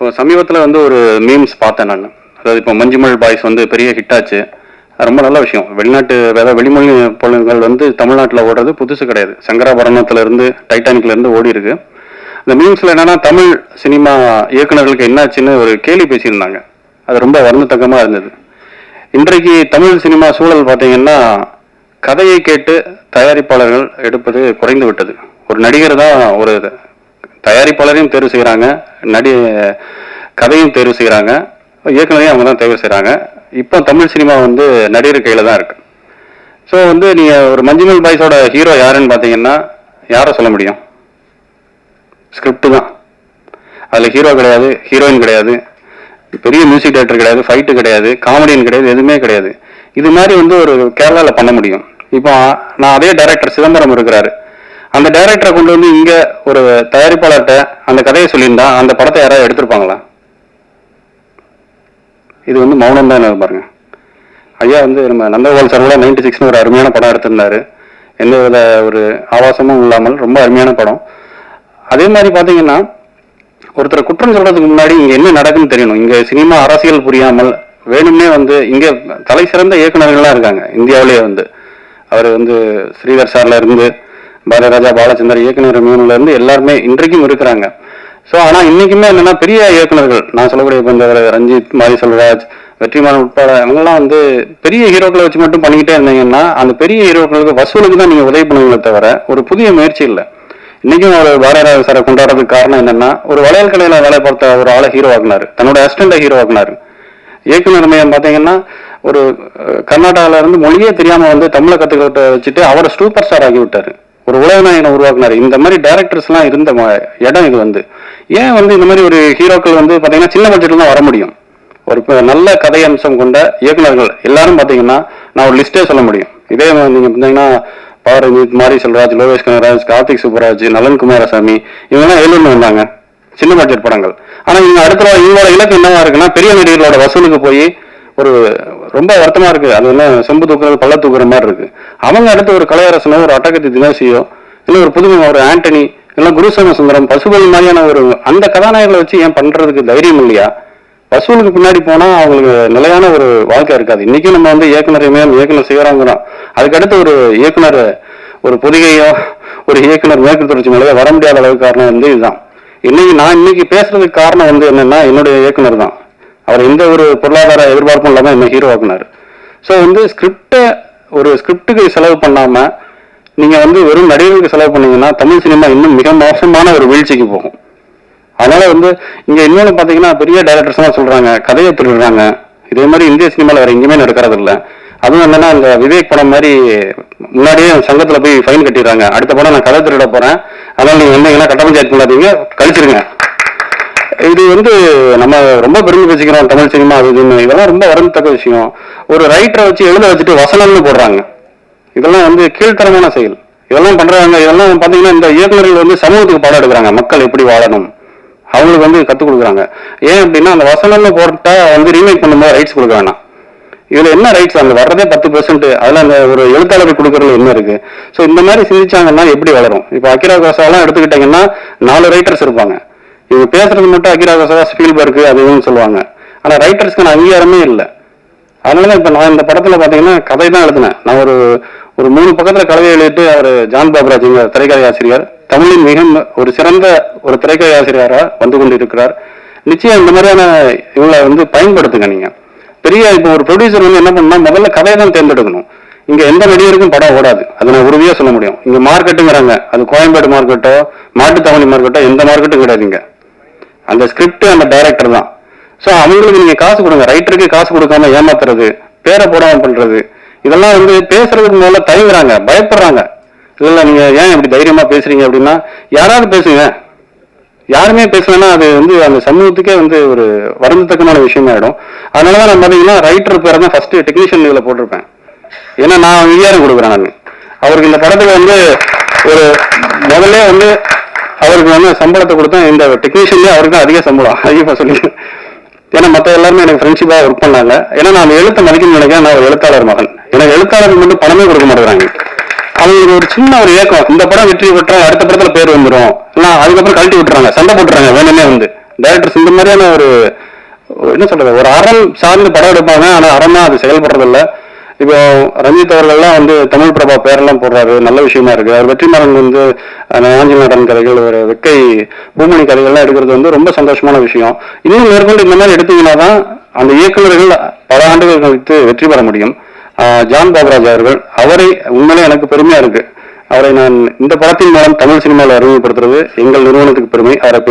இப்போ சமீபத்தில் வந்து ஒரு மீம்ஸ் பார்த்தேன் நான். அதாவது இப்போ மஞ்சுமல் பாய்ஸ் வந்து பெரிய ஹிட் ஆச்சு. அது ரொம்ப நல்ல விஷயம். வெளிநாட்டு வேற வெளிமொழி பொருள்கள் வந்து தமிழ்நாட்டில் ஓடுறது புதுசு கிடையாது. சங்கராபரணத்துலேருந்து டைட்டானிக்லேருந்து ஓடி இருக்கு. அந்த மீம்ஸில் என்னென்னா தமிழ் சினிமா இயக்குனர்களுக்கு என்னாச்சுன்னு ஒரு கேள்வி பேசியிருந்தாங்க. அது ரொம்ப வருந்தத்தக்கமாக இருந்தது. இன்றைக்கு தமிழ் சினிமா சூழல் பார்த்தீங்கன்னா கதையை கேட்டு தயாரிப்பாளர்கள் எடுப்பது குறைந்து விட்டது. ஒரு நடிகர் தான் ஒரு தயாரிப்பாளரையும் தேர்வு செய்கிறாங்க நடி கதையும் தேர்வு செய்கிறாங்க இயக்குனரையும் அவங்க தான் தேர்வு செய்கிறாங்க. இப்போ தமிழ் சினிமா வந்து நடிகர் கையில் தான் இருக்கு. ஸோ வந்து நீங்கள் ஒரு மஞ்சுமல் பாய்ஸோட ஹீரோ யாருன்னு பார்த்தீங்கன்னா யாரை சொல்ல முடியும்? ஸ்கிரிப்ட் தான். அதில் ஹீரோ கிடையாது ஹீரோயின் கிடையாது பெரிய மியூசிக் டைரக்டர் கிடையாது ஃபைட்டு கிடையாது காமெடியன் கிடையாது எதுவுமே கிடையாது. இது மாதிரி வந்து ஒரு கேரளாவில் பண்ண முடியும். இப்போ நான் அதே டைரக்டர் சிதம்பரம் இருக்கிறாரு. அந்த டைரக்டரை கொண்டு வந்து இங்க ஒரு தயாரிப்பாளர்கிட்ட அந்த கதையை சொல்லியிருந்தா அந்த படத்தை யாராவது எடுத்திருப்பாங்களா? இது வந்து மௌனம் தான் பாருங்க. ஐயா வந்து நம்ம நந்தகோபால் சார் கூட நைன்டி சிக்ஸ்னு ஒரு அருமையான படம் எடுத்திருந்தாரு. எந்த வித ஒரு ஆபாசமும் இல்லாமல் ரொம்ப அருமையான படம். அதே மாதிரி பார்த்தீங்கன்னா ஒருத்தர் குற்றம் சொல்றதுக்கு முன்னாடி இங்க என்ன நடக்குன்னு தெரியணும். இங்க சினிமா அரசியல் புரியாமல் வேணும்னே வந்து இங்க தலை சிறந்த இயக்குநர்கள்லாம் இருக்காங்க. இந்தியாவிலேயே வந்து. அவர் வந்து ஸ்ரீதர் சார்ல இருந்து பாலராஜா பாலச்சந்தர் இயக்குனர் மீன்ல இருந்து எல்லாருமே இன்றைக்கும் இருக்கிறாங்க. ஸோ ஆனால் இன்னைக்குமே என்னன்னா பெரிய இயக்குனர்கள் நான் சொல்லக்கூடிய இப்போ இந்த ரஞ்சித் மாரி செல்வராஜ் வெற்றிமாறன் உட்பட இவங்கெல்லாம் வந்து பெரிய ஹீரோக்களை வச்சு மட்டும் பண்ணிக்கிட்டே இருந்தீங்கன்னா அந்த பெரிய ஹீரோக்களுக்கு வசூலுக்கு தான் நீங்கள் உதவி பண்ணுவீங்களே தவிர ஒரு புதிய முயற்சி இல்லை. இன்னைக்கும் ஒரு பாரதிராஜ சாரை கொண்டாடுறதுக்கு காரணம் என்னன்னா ஒரு வளையல் கடையில் வேலை பார்த்த ஒரு ஆளை ஹீரோ ஆகினார் தன்னோட அசிஸ்டண்ட ஹீரோ ஆகினார் இயக்குனர் மையம் பார்த்தீங்கன்னா ஒரு அஹ், இருந்து மொழியே தெரியாமல் வந்து தமிழை கற்றுக்கிட்ட வச்சுட்டு அவரை சூப்பர் ஸ்டார் ஆக்கி விட்டார். ஒரு உலகநாயகனை உருவாக்குனாரு. இந்த மாதிரி டேரக்டர்ஸ் எல்லாம் இருந்த ம- இடம் இது வந்து. ஏன் வந்து இந்த மாதிரி ஒரு ஹீரோக்கள் வந்து பாத்தீங்கன்னா சின்ன பட்ஜெட்ல தான் வர முடியும்? ஒரு நல்ல கதை அம்சம் கொண்ட இயக்குநர்கள் எல்லாரும் பாத்தீங்கன்னா நான் ஒரு லிஸ்டே சொல்ல முடியும். இதே மாதிரி நீங்க பார்த்தீங்கன்னா பாரதித் மாரி செல்வராஜ் லோகேஷ் கனகராஜ் கார்த்திக் சுப்பராஜ் நலன் குமாரசாமி இவங்கெல்லாம் எழுந்து வந்தாங்க. சின்ன பட்ஜெட் படங்கள். ஆனா இவங்க அடுத்த இவங்களோட இலக்கு என்னவா இருக்குன்னா பெரிய நடிகர்களோட வசூலுக்கு போய் ஒரு ரொம்ப வருத்தமா இருக்கு அது என்ன செம்பு தூக்குறது பள்ள தூக்குற மாதிரி இருக்கு அவங்க அடுத்து ஒரு கலையரசனோ ஒரு அட்டகத்தி தினேசியோ இல்லை ஒரு புதுமை ஒரு ஆண்டனி இல்லை குருசம சுந்தரம் பசுபதி மாதிரியான ஒரு அந்த கதாநாயகங்களை வச்சு ஏன் பண்றதுக்கு தைரியம் இல்லையா? வசூலுக்கு பின்னாடி போனா அவங்களுக்கு நிலையான ஒரு வாழ்க்கை இருக்காது. இன்னைக்கும் நம்ம வந்து இயக்குனர் மேல் இயக்குனர் சிவராங்கிறோம். அதுக்கடுத்து ஒரு இயக்குனர் ஒரு பொதிகையோ ஒரு இயக்குனர் மேற்கு தொடர்ச்சி மலையோ வர முடியாத அளவுக்கு காரணம் வந்து இதுதான். இன்னைக்கு நான் இன்னைக்கு பேசுறதுக்கு காரணம் வந்து என்னன்னா என்னுடைய இயக்குனர் தான். அவர் எந்த ஒரு பொருளாதார எதிர்பார்ப்பும் இல்லாமல் என்ன ஹீரோ ஆக்குனாரு. ஸோ வந்து ஸ்கிரிப்டை ஒரு ஸ்கிரிப்டுக்கு செலவு பண்ணாமல் நீங்கள் வந்து வெறும் நடிகர்களுக்கு செலவு பண்ணீங்கன்னா தமிழ் சினிமா இன்னும் மிக மோசமான ஒரு வீழ்ச்சிக்கு போகும். அதனால் வந்து இங்கே இன்னொன்னு பார்த்தீங்கன்னா பெரிய டைரக்டர்ஸ்லாம் சொல்கிறாங்க கதையை திருடுறாங்க. இதே மாதிரி இந்திய சினிமாவில் வேறு எங்கேயுமே நடக்கிறது இல்லை அதுவும் என்னன்னா இந்த விவேக் படம் மாதிரி முன்னாடியே சங்கத்தில் போய் ஃபைன் கட்டிடுறாங்க. அடுத்த படம் நான் கதை திருட போகிறேன் அதனால் நீங்கள் வந்தீங்கன்னா கட்ட பஞ்சாயத்து பண்ணாதீங்க கழிச்சிருங்க. இது வந்து நம்ம ரொம்ப பெருமை பேசிக்கிறோம் தமிழ் சினிமா அது இதுன்னு. இதெல்லாம் ரொம்ப வரம்பத்தக்க விஷயம். ஒரு ரைட்டரை வச்சு எழுத வச்சுட்டு வசனம்னு போடுறாங்க. இதெல்லாம் வந்து கீழ்த்தரமான செயல். இதெல்லாம் பண்றாங்க. இதெல்லாம் பாத்தீங்கன்னா இந்த இயக்குநர்கள் வந்து சமூகத்துக்கு பாடம் எடுக்கிறாங்க. மக்கள் எப்படி வாழணும்? அவங்களுக்கு வந்து கற்றுக் கொடுக்குறாங்க. ஏன் அப்படின்னா அந்த வசனம்னு போட்டா வந்து ரீமேக் பண்ணும்போது ரைட்ஸ் கொடுக்க வேணாம். இதுல என்ன ரைட்ஸ் அந்த வர்றதே பத்து பெர்சென்ட் அதுல அந்த ஒரு எழுத்தாளர் கொடுக்கறதுல என்ன இருக்கு? ஸோ இந்த மாதிரி சிந்திச்சாங்கன்னா எப்படி வளரும்? இப்போ அக்கிரா கோசாலாம் எடுத்துக்கிட்டீங்கன்னா நாலு ரைட்டர்ஸ் இருப்பாங்க. இவங்க பேசுறது மட்டும் அகிரா கோசா ஸ்பீல்பர்க் அது இதுன்னு சொல்லுவாங்க. ஆனால் ரைட்டர்ஸ்க்கான அங்கீகாரமே இல்லை. அதனால இப்போ நான் இந்த படத்தில் பார்த்தீங்கன்னா கதை தான் எழுதினேன். நான் ஒரு ஒரு மூணு பக்கத்தில் கதையை எழுதிட்டு அவர் ஜான் பாபராஜ் எங்க திரைக்கதை ஆசிரியர். தமிழின் மிக ஒரு சிறந்த ஒரு திரைக்கதை ஆசிரியராக வந்து கொண்டிருக்கிறார். நிச்சயம் இந்த மாதிரியான இவங்களை வந்து பயன்படுத்துங்க நீங்கள் பெரிய இப்போ ஒரு ப்ரொடியூசர் வந்து என்ன பண்ணால் முதல்ல கதையை தான் தேர்ந்தெடுக்கணும். இங்க எந்த நடிகருக்கும் படம் ஓடாது. அதை நான் உறுதியா சொல்ல முடியும். இங்க மார்க்கெட்டுங்கிறாங்க அது கோயம்பேடு மார்க்கெட்டோ மாட்டுத்தாவணி மார்க்கெட்டோ எந்த மார்க்கெட்டும் கிடையாது இங்கே அந்த ஸ்கிரிப்ட் அந்த டைரக்டர் தான். ஸோ அவங்களுக்கு நீங்கள் காசு கொடுங்க. ரைட்டருக்கு காசு கொடுக்காம ஏமாத்துறது பேரை போடாமல் பண்ணுறது இதெல்லாம் வந்து பேசுறதுக்கு முதல்ல தயங்குறாங்க பயப்படுறாங்க. இல்லை நீங்கள் ஏன் இப்படி தைரியமாக பேசுறீங்க அப்படின்னா யாராவது பேசுங்க. யாருமே பேசலன்னா அது வந்து அந்த சமூகத்துக்கே வந்து ஒரு வருந்தத்தக்கமான அதனால் தான் நான் பார்த்தீங்கன்னா ரைட்டர் பேரை தான் ஃபர்ஸ்ட் டெக்னீஷியன் இதில் போட்டிருப்பேன். ஏன்னா நான் அங்கீகாரம் கொடுக்குறேன் நான். அவருக்கு இந்த படத்துக்கு வந்து ஒரு முதல்ல வந்து அவருக்கு வந்து சம்பளத்தை கொடுத்தேன் இந்த டெக்னீஷியன்லேயே அவருக்கு தான் அதிக சம்பளம். அதிகமாக சொல்லி ஏன்னா மற்ற எல்லாருமே எனக்கு ஃப்ரெண்ட்ஷிப்பாக ஒர்க் பண்ணாங்க. ஏன்னா நான் அந்த எழுத்தை மதிக்கணும்னு நினைக்கிறேன். நான் ஒரு எழுத்தாளர் மகன். எனக்கு எழுத்தாளருக்கு மட்டும் பணமே கொடுக்க மாட்டேங்கிறாங்க. அவங்களுக்கு ஒரு சின்ன ஒரு ஏக்கம். இந்த படம் வெற்றி பெற்றால் அடுத்த படத்துல பேர் வந்துரும். இல்ல அதுக்கப்புறம் கழட்டி விட்டுறாங்க. சண்டை போட்டுறாங்க. வேணுமே வந்து. டைரக்டர்ஸ் இந்த மாதிரியான ஒரு என்ன சொல்றது? ஒரு அறம் சார்ந்து படம் எடுப்பாங்க. ஆனா அறமா அது செயல்படுறதில்ல. இப்போ ரஞ்சித் அவர்கள்லாம் வந்து தமிழ் பிரபா பேரெல்லாம் போடுறாரு நல்ல விஷயமா இருக்கு. அவர் வெற்றிமாறன் வந்து அந்த கதைகள் ஒரு வெக்கை பூமணி கதைகள்லாம் எடுக்கிறது வந்து ரொம்ப சந்தோஷமான விஷயம். இன்னும் மேற்கொண்டு இந்த மாதிரி எடுத்தீங்கன்னா தான் அந்த இயக்குநர்கள் பல ஆண்டுகள் கழித்து வெற்றி பெற முடியும். ஜான் பாபராஜ் அவர்கள் அவரை உண்மையிலே எனக்கு பெருமையா இருக்கு. அவரை நான் இந்த படத்தின் மூலம் தமிழ் சினிமாவில் அறிமுகப்படுத்துறது எங்கள் நிறுவனத்துக்கு பெருமை. அவரை